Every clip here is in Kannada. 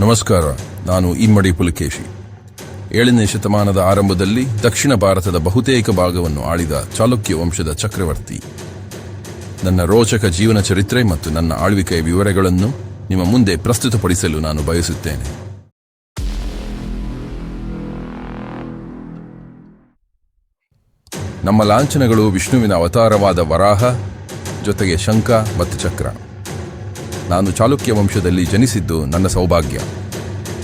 ನಮಸ್ಕಾರ, ನಾನು ಇಮ್ಮಡಿ ಪುಲಕೇಶಿ. ಏಳನೇ ಶತಮಾನದ ಆರಂಭದಲ್ಲಿ ದಕ್ಷಿಣ ಭಾರತದ ಬಹುತೇಕ ಭಾಗವನ್ನು ಆಳಿದ ಚಾಲುಕ್ಯ ವಂಶದ ಚಕ್ರವರ್ತಿ. ನನ್ನ ರೋಚಕ ಜೀವನ ಚರಿತ್ರೆ ಮತ್ತು ನನ್ನ ಆಳ್ವಿಕೆಯ ವಿವರಗಳನ್ನು ನಿಮ್ಮ ಮುಂದೆ ಪ್ರಸ್ತುತಪಡಿಸಲು ನಾನು ಬಯಸುತ್ತೇನೆ. ನಮ್ಮ ಲಾಂಛನಗಳು ವಿಷ್ಣುವಿನ ಅವತಾರವಾದ ವರಾಹ, ಜೊತೆಗೆ ಶಂಖ ಮತ್ತು ಚಕ್ರ. ನಾನು ಚಾಲುಕ್ಯ ವಂಶದಲ್ಲಿ ಜನಿಸಿದ್ದು ನನ್ನ ಸೌಭಾಗ್ಯ.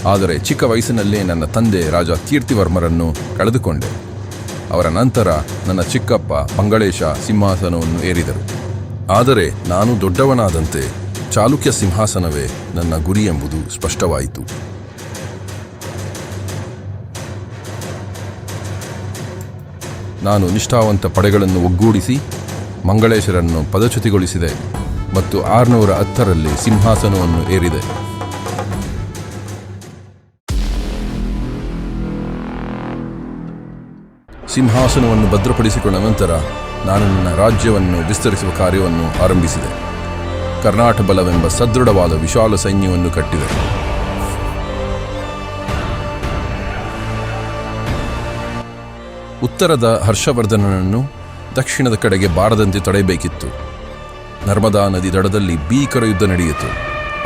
ಆದರೆ ಚಿಕ್ಕ ವಯಸ್ಸಿನಲ್ಲೇ ನನ್ನ ತಂದೆ ರಾಜ ಕೀರ್ತಿವರ್ಮರನ್ನು ಕಳೆದುಕೊಂಡೆ. ಅವರ ನಂತರ ನನ್ನ ಚಿಕ್ಕಪ್ಪ ಮಂಗಳೇಶ ಸಿಂಹಾಸನವನ್ನು ಏರಿದರು. ಆದರೆ ನಾನು ದೊಡ್ಡವನಾದಂತೆ ಚಾಲುಕ್ಯ ಸಿಂಹಾಸನವೇ ನನ್ನ ಗುರಿ ಎಂಬುದು ಸ್ಪಷ್ಟವಾಯಿತು. ನಾನು ನಿಷ್ಠಾವಂತ ಪಡೆಗಳನ್ನು ಒಗ್ಗೂಡಿಸಿ ಮಂಗಳೇಶರನ್ನು ಪದಚ್ಯುತಿಗೊಳಿಸಿದೆ. ಮತ್ತು ಆರುನೂರ ಹತ್ತರಲ್ಲಿ ಸಿಂಹಾಸನವನ್ನು ಏರಿದೆ. ಸಿಂಹಾಸನವನ್ನು ಭದ್ರಪಡಿಸಿಕೊಂಡ ನಂತರ ನಾನು ನನ್ನ ರಾಜ್ಯವನ್ನು ವಿಸ್ತರಿಸುವ ಕಾರ್ಯವನ್ನು ಆರಂಭಿಸಿದೆ. ಕರ್ನಾಟ ಬಲವೆಂಬ ಸದೃಢವಾದ ವಿಶಾಲ ಸೈನ್ಯವನ್ನು ಕಟ್ಟಿದೆ. ಉತ್ತರದ ಹರ್ಷವರ್ಧನನನ್ನು ದಕ್ಷಿಣದ ಕಡೆಗೆ ಬಾರದಂತೆ ತಡೆಯಬೇಕಿತ್ತು. ನರ್ಮದಾ ನದಿ ದಡದಲ್ಲಿ ಭೀಕರ ಯುದ್ಧ ನಡೆಯಿತು.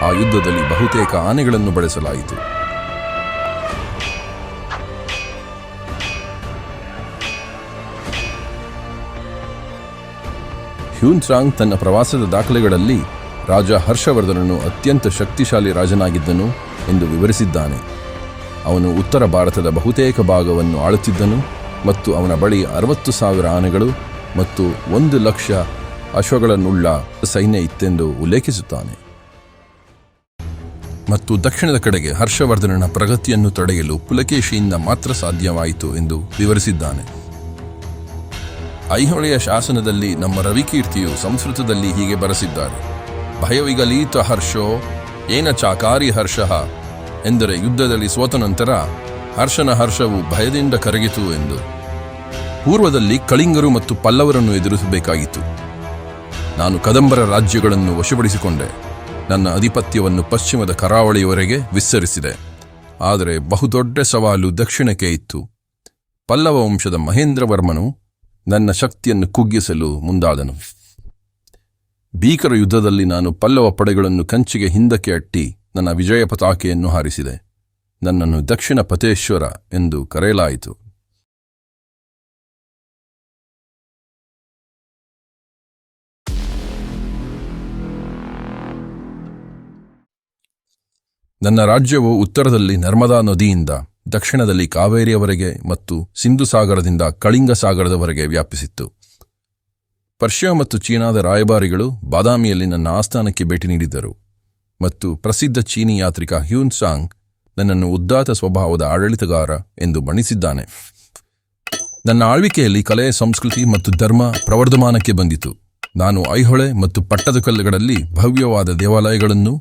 ಆ ಯುದ್ಧದಲ್ಲಿ ಬಹುತೇಕ ಆನೆಗಳನ್ನು ಬಳಸಲಾಯಿತು. ಹ್ಯೂನ್ಸಾಂಗ್ ತನ್ನ ಪ್ರವಾಸದ ದಾಖಲೆಗಳಲ್ಲಿ ರಾಜ ಹರ್ಷವರ್ಧನನು ಅತ್ಯಂತ ಶಕ್ತಿಶಾಲಿ ರಾಜನಾಗಿದ್ದನು ಎಂದು ವಿವರಿಸಿದ್ದಾನೆ. ಅವನು ಉತ್ತರ ಭಾರತದ ಬಹುತೇಕ ಭಾಗವನ್ನು ಆಳುತ್ತಿದ್ದನು ಮತ್ತು ಅವನ ಬಳಿ ಅರವತ್ತು ಸಾವಿರ ಆನೆಗಳು ಮತ್ತು ಒಂದು ಲಕ್ಷ ಅಶ್ವಗಳನ್ನುಳ್ಳ ಸೈನ್ಯ ಇತ್ತೆಂದು ಉಲ್ಲೇಖಿಸುತ್ತಾನೆ. ಮತ್ತು ದಕ್ಷಿಣದ ಕಡೆಗೆ ಹರ್ಷವರ್ಧನನ ಪ್ರಗತಿಯನ್ನು ತಡೆಯಲು ಪುಲಕೇಶಿಯಿಂದ ಮಾತ್ರ ಸಾಧ್ಯವಾಯಿತು ಎಂದು ವಿವರಿಸಿದ್ದಾನೆ. ಐಹೊಳೆಯ ಶಾಸನದಲ್ಲಿ ನಮ್ಮ ರವಿಕೀರ್ತಿಯು ಸಂಸ್ಕೃತದಲ್ಲಿ ಹೀಗೆ ಬರೆಸಿದ್ದಾರೆ. ಭಯವಿಗಲೀತ ಹರ್ಷೋ, ಏನ ಚಾಕಾರಿ ಹರ್ಷ ಎಂದರೆ ಯುದ್ಧದಲ್ಲಿ ಸೋತ ನಂತರ ಹರ್ಷನ ಹರ್ಷವು ಭಯದಿಂದ ಕರಗಿತು ಎಂದು. ಪೂರ್ವದಲ್ಲಿ ಕಳಿಂಗರು ಮತ್ತು ಪಲ್ಲವರನ್ನು ಎದುರಿಸಬೇಕಾಗಿತ್ತು. ನಾನು ಕದಂಬರ ರಾಜ್ಯಗಳನ್ನು ವಶಪಡಿಸಿಕೊಂಡೆ. ನನ್ನ ಅಧಿಪತ್ಯವನ್ನು ಪಶ್ಚಿಮದ ಕರಾವಳಿಯವರೆಗೆ ವಿಸ್ತರಿಸಿದೆ. ಆದರೆ ಬಹುದೊಡ್ಡ ಸವಾಲು ದಕ್ಷಿಣಕ್ಕೆ ಇತ್ತು. ಪಲ್ಲವ ವಂಶದ ಮಹೇಂದ್ರವರ್ಮನು ನನ್ನ ಶಕ್ತಿಯನ್ನು ಕುಗ್ಗಿಸಲು ಮುಂದಾದನು. ಭೀಕರ ಯುದ್ಧದಲ್ಲಿ ನಾನು ಪಲ್ಲವ ಪಡೆಗಳನ್ನು ಕಂಚಿಗೆ ಹಿಂದಕ್ಕೆ ಅಟ್ಟಿ ನನ್ನ ವಿಜಯ ಪತಾಕೆಯನ್ನು ಹಾರಿಸಿದೆ. ನನ್ನನ್ನು ದಕ್ಷಿಣ ಪತೇಶ್ವರ ಎಂದು ಕರೆಯಲಾಯಿತು. ನನ್ನ ರಾಜ್ಯವು ಉತ್ತರದಲ್ಲಿ ನರ್ಮದಾ ನದಿಯಿಂದ, ದಕ್ಷಿಣದಲ್ಲಿ ಕಾವೇರಿಯವರೆಗೆ ಮತ್ತು ಸಿಂಧು ಸಾಗರದಿಂದ ಕಳಿಂಗ ಸಾಗರದವರೆಗೆ ವ್ಯಾಪಿಸಿತ್ತು. ಪರ್ಷಿಯಾ ಮತ್ತು ಚೀನಾದ ರಾಯಭಾರಿಗಳು ಬಾದಾಮಿಯಲ್ಲಿ ನನ್ನ ಆಸ್ಥಾನಕ್ಕೆ ಭೇಟಿ ನೀಡಿದ್ದರು ಮತ್ತು ಪ್ರಸಿದ್ಧ ಚೀನಿ ಯಾತ್ರಿಕ ಹ್ಯೂನ್ ಸಾಂಗ್ ನನ್ನನ್ನು ಉದ್ದಾತ ಸ್ವಭಾವದ ಆಡಳಿತಗಾರ ಎಂದು ಬಣ್ಣಿಸಿದ್ದಾನೆ. ನನ್ನ ಆಳ್ವಿಕೆಯಲ್ಲಿ ಕಲೆ, ಸಂಸ್ಕೃತಿ ಮತ್ತು ಧರ್ಮ ಪ್ರವರ್ಧಮಾನಕ್ಕೆ ಬಂದಿತು. ನಾನು ಐಹೊಳೆ ಮತ್ತು ಪಟ್ಟದಕಲ್ಲುಗಳಲ್ಲಿ ಭವ್ಯವಾದ ದೇವಾಲಯಗಳನ್ನು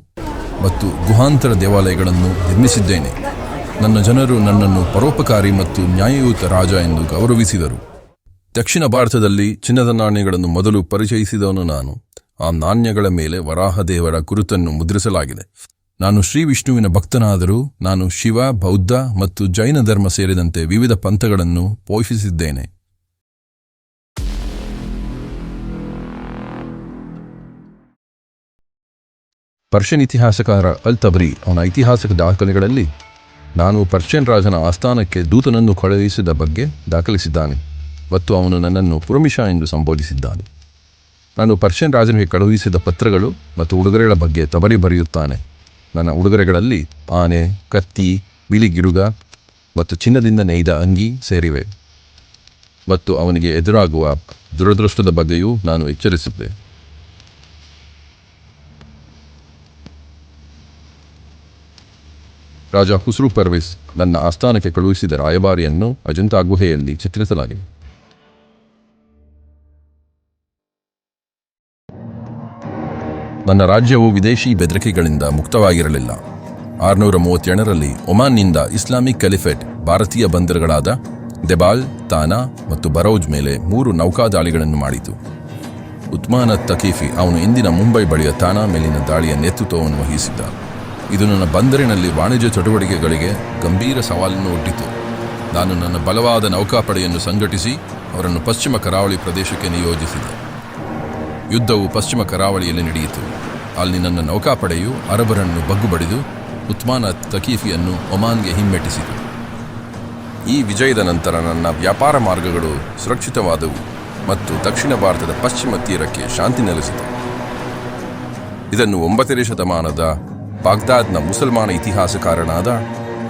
ಮತ್ತು ಗುಹಾಂತರ ದೇವಾಲಯಗಳನ್ನು ನಿರ್ಮಿಸಿದ್ದೇನೆ. ನನ್ನ ಜನರು ನನ್ನನ್ನು ಪರೋಪಕಾರಿ ಮತ್ತು ನ್ಯಾಯಯುತ ರಾಜ ಎಂದು ಗೌರವಿಸಿದರು. ದಕ್ಷಿಣ ಭಾರತದಲ್ಲಿ ಚಿನ್ನದ ನಾಣ್ಯಗಳನ್ನು ಮೊದಲು ಪರಿಚಯಿಸಿದವನು ನಾನು. ಆ ನಾಣ್ಯಗಳ ಮೇಲೆ ವರಾಹದೇವರ ಗುರುತನ್ನು ಮುದ್ರಿಸಲಾಗಿದೆ. ನಾನು ಶ್ರೀ ವಿಷ್ಣುವಿನ ಭಕ್ತನಾದರೂ ನಾನು ಶಿವ, ಬೌದ್ಧ ಮತ್ತು ಜೈನ ಧರ್ಮ ಸೇರಿದಂತೆ ವಿವಿಧ ಪಂಥಗಳನ್ನು ಪೋಷಿಸಿದ್ದೇನೆ. ಪರ್ಷಿಯನ್ ಇತಿಹಾಸಕಾರ ಅಲ್ ತಬ್ರಿ ಅವನ ಐತಿಹಾಸಿಕ ದಾಖಲೆಗಳಲ್ಲಿ ನಾನು ಪರ್ಷಿಯನ್ ರಾಜನ ಆಸ್ಥಾನಕ್ಕೆ ದೂತನನ್ನು ಕಳುಹಿಸಿದ ಬಗ್ಗೆ ದಾಖಲಿಸಿದ್ದಾನೆ ಮತ್ತು ಅವನು ನನ್ನನ್ನು ಪುರಮಿಷ ಎಂದು ಸಂಬೋಧಿಸಿದ್ದಾನೆ. ನಾನು ಪರ್ಷಿಯನ್ ರಾಜನಿಗೆ ಕಳುಹಿಸಿದ ಪತ್ರಗಳು ಮತ್ತು ಉಡುಗೊರೆಗಳ ಬಗ್ಗೆ ತಬರಿ ಬರೆಯುತ್ತಾನೆ. ನನ್ನ ಉಡುಗೊರೆಗಳಲ್ಲಿ ಆನೆ, ಕತ್ತಿ ಬಿಳಿಗಿರುಗ ಮತ್ತು ಚಿನ್ನದಿಂದ ನೇಯ್ದ ಅಂಗಿ ಸೇರಿವೆ ಮತ್ತು ಅವನಿಗೆ ಎದುರಾಗುವ ದುರದೃಷ್ಟದ ಬಗ್ಗೆಯೂ ನಾನು ಎಚ್ಚರಿಸಿದ್ದೆ. ರಾಜ ಹುಸ್ರು ಪರ್ವೇಸ್ ನನ್ನ ಆಸ್ಥಾನಕ್ಕೆ ಕಳುಹಿಸಿದ ರಾಯಭಾರಿಯನ್ನು ಅಜಂತಾ ಗುಹೆಯಲ್ಲಿ ಚಿತ್ರಿಸಲಾಗಿದೆ. ನನ್ನ ರಾಜ್ಯವು ವಿದೇಶಿ ಬೆದರಿಕೆಗಳಿಂದ ಮುಕ್ತವಾಗಿರಲಿಲ್ಲ. ಆರುನೂರ ಮೂವತ್ತೇಳರಲ್ಲಿ ಒಮಾನ್ನಿಂದ ಇಸ್ಲಾಮಿಕ್ ಕಲಿಫೆಟ್ ಭಾರತೀಯ ಬಂದರುಗಳಾದ ದೆಬಾಲ್, ತಾನಾ ಮತ್ತು ಬರೌಜ್ ಮೇಲೆ ಮೂರು ನೌಕಾದಾಳಿಗಳನ್ನು ಮಾಡಿತು. ಉತ್ಮಾನ ತಕೀಫಿ ಅವನು ಇಂದಿನ ಮುಂಬೈ ಬಳಿಯ ತಾನಾ ಮೇಲಿನ ದಾಳಿಯ ನೇತೃತ್ವವನ್ನು ವಹಿಸಿದ್ದ. ಇದು ನನ್ನ ಬಂದರಿನಲ್ಲಿ ವಾಣಿಜ್ಯ ಚಟುವಟಿಕೆಗಳಿಗೆ ಗಂಭೀರ ಸವಾಲನ್ನು ಒಡ್ಡಿತು. ನಾನು ನನ್ನ ಬಲವಾದ ನೌಕಾಪಡೆಯನ್ನು ಸಂಘಟಿಸಿ ಅವರನ್ನು ಪಶ್ಚಿಮ ಕರಾವಳಿ ಪ್ರದೇಶಕ್ಕೆ ನಿಯೋಜಿಸಿದೆ. ಯುದ್ಧವು ಪಶ್ಚಿಮ ಕರಾವಳಿಯಲ್ಲಿ ನಡೆಯಿತು. ಅಲ್ಲಿ ನನ್ನ ನೌಕಾಪಡೆಯು ಅರಬರನ್ನು ಬಗ್ಗುಬಡಿದು ಉತ್ಮಾನ ತಕೀಫಿಯನ್ನು ಒಮಾನ್ಗೆ ಹಿಮ್ಮೆಟ್ಟಿಸಿತು. ಈ ವಿಜಯದ ನಂತರ ನನ್ನ ವ್ಯಾಪಾರ ಮಾರ್ಗಗಳು ಸುರಕ್ಷಿತವಾದವು ಮತ್ತು ದಕ್ಷಿಣ ಭಾರತದ ಪಶ್ಚಿಮ ತೀರಕ್ಕೆ ಶಾಂತಿ ನೆಲೆಸಿತು. ಇದನ್ನು ಒಂಬತ್ತನೇ ಶತಮಾನದ ಬಾಗ್ದಾದ್ನ ಮುಸಲ್ಮಾನ ಇತಿಹಾಸಕಾರನಾದ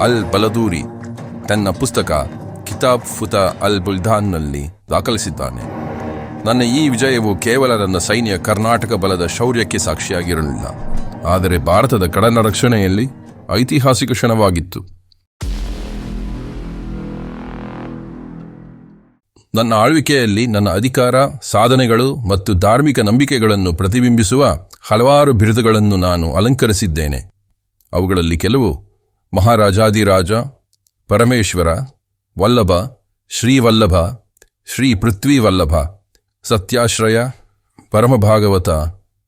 ಅಲ್ ಬಲದೂರಿ ತನ್ನ ಪುಸ್ತಕ ಕಿತಾಬ್ ಫುತ ಅಲ್ ಬುಲ್ದಾನ್ನಲ್ಲಿ ದಾಖಲಿಸಿದ್ದಾನೆ. ನನ್ನ ಈ ವಿಜಯವು ಕೇವಲ ನನ್ನ ಸೈನ್ಯ ಕರ್ನಾಟಕ ಬಲದ ಶೌರ್ಯಕ್ಕೆ ಸಾಕ್ಷಿಯಾಗಿರಲಿಲ್ಲ. ಆದರೆ ಭಾರತದ ಕಡನ ರಕ್ಷಣೆಯಲ್ಲಿ ಐತಿಹಾಸಿಕ ಕ್ಷಣವಾಗಿತ್ತು. ನನ್ನ ಆಳ್ವಿಕೆಯಲ್ಲಿ ನನ್ನ ಅಧಿಕಾರ, ಸಾಧನೆಗಳು ಮತ್ತು ಧಾರ್ಮಿಕ ನಂಬಿಕೆಗಳನ್ನು ಪ್ರತಿಬಿಂಬಿಸುವ ಹಲವಾರು ಬಿರುದುಗಳನ್ನು ನಾನು ಅಲಂಕರಿಸಿದ್ದೇನೆ. ಅವುಗಳಲ್ಲಿ ಕೆಲವು ಮಹಾರಾಜಾದಿರಾಜ ಪರಮೇಶ್ವರ, ವಲ್ಲಭ, ಶ್ರೀವಲ್ಲಭ, ಶ್ರೀ ಪೃಥ್ವಿವಲ್ಲಭ, ಸತ್ಯಾಶ್ರಯ, ಪರಮಭಾಗವತ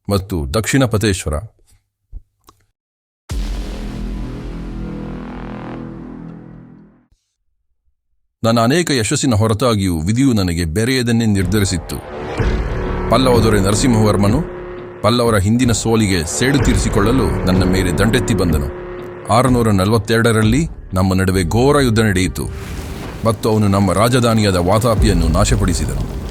ಮತ್ತು ದಕ್ಷಿಣ ಪತೇಶ್ವರ ನನ್ನ ಅನೇಕ ಯಶಸ್ಸಿನ ಹೊರತಾಗಿಯೂ ವಿಧಿಯು ನನಗೆ ಬೆರೆಯದನ್ನೇ ನಿರ್ಧರಿಸಿತ್ತು. ಪಲ್ಲವ ದೊರೆ ನರಸಿಂಹವರ್ಮನು ಪಲ್ಲವರ ಹಿಂದಿನ ಸೋಲಿಗೆ ಸೇಡು ತೀರಿಸಿಕೊಳ್ಳಲು ನನ್ನ ಮೇಲೆ ದಂಡೆತ್ತಿ ಬಂದನು. ಆರುನೂರ ನಲವತ್ತೆರಡರಲ್ಲಿ ನಮ್ಮ ನಡುವೆ ಘೋರ ಯುದ್ಧ ನಡೆಯಿತು. ಮತ್ತು ಅವನು ನಮ್ಮ ರಾಜಧಾನಿಯಾದ ವಾತಾಪಿಯನ್ನು ನಾಶಪಡಿಸಿದನು.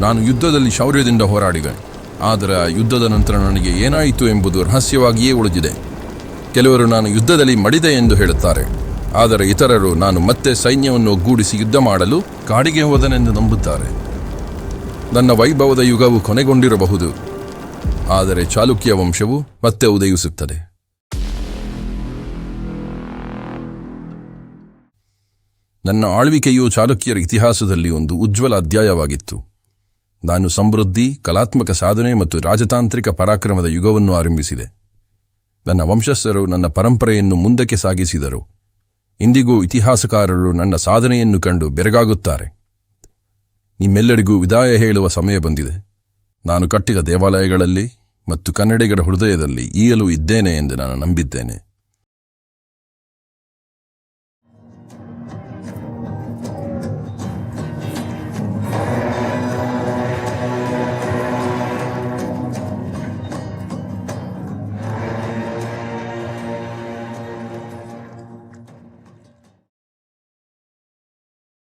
ನಾನು ಯುದ್ಧದಲ್ಲಿ ಶೌರ್ಯದಿಂದ ಹೋರಾಡಿದೆ. ಆದರೆ ಯುದ್ಧದ ನಂತರ ನನಗೆ ಏನಾಯಿತು ಎಂಬುದು ರಹಸ್ಯವಾಗಿಯೇ ಉಳಿದಿದೆ. ಕೆಲವರು ನಾನು ಯುದ್ಧದಲ್ಲಿ ಮಡಿದೆ ಎಂದು ಹೇಳುತ್ತಾರೆ. ಆದರೆ ಇತರರು ನಾನು ಮತ್ತೆ ಸೈನ್ಯವನ್ನು ಒಗ್ಗೂಡಿಸಿ ಯುದ್ಧ ಮಾಡಲು ಕಾಡಿಗೆ ಹೋದನೆಂದು ನಂಬುತ್ತಾರೆ. ನನ್ನ ವೈಭವದ ಯುಗವು ಕೊನೆಗೊಂಡಿರಬಹುದು. ಆದರೆ ಚಾಲುಕ್ಯ ವಂಶವು ಮತ್ತೆ ಉದಯಿಸುತ್ತದೆ. ನನ್ನ ಆಳ್ವಿಕೆಯು ಚಾಲುಕ್ಯರ ಇತಿಹಾಸದಲ್ಲಿ ಒಂದು ಉಜ್ವಲ ಅಧ್ಯಾಯವಾಗಿತ್ತು. ನಾನು ಸಮೃದ್ಧಿ, ಕಲಾತ್ಮಕ ಸಾಧನೆ ಮತ್ತು ರಾಜತಾಂತ್ರಿಕ ಪರಾಕ್ರಮದ ಯುಗವನ್ನು ಆರಂಭಿಸಿದೆ. ನನ್ನ ವಂಶಸ್ಥರು ನನ್ನ ಪರಂಪರೆಯನ್ನು ಮುಂದಕ್ಕೆ ಸಾಗಿಸಿದರು. ಇಂದಿಗೂ ಇತಿಹಾಸಕಾರರು ನನ್ನ ಸಾಧನೆಯನ್ನು ಕಂಡು ಬೆರಗಾಗುತ್ತಾರೆ. ನಿಮ್ಮೆಲ್ಲರಿಗೂ ವಿದಾಯ ಹೇಳುವ ಸಮಯ ಬಂದಿದೆ. ನಾನು ಕಟ್ಟಿದ ದೇವಾಲಯಗಳಲ್ಲಿ ಮತ್ತು ಕನ್ನಡಿಗರ ಹೃದಯದಲ್ಲಿ ಈಯಲು ಇದ್ದೇನೆ ಎಂದು ನಾನು ನಂಬಿದ್ದೇನೆ.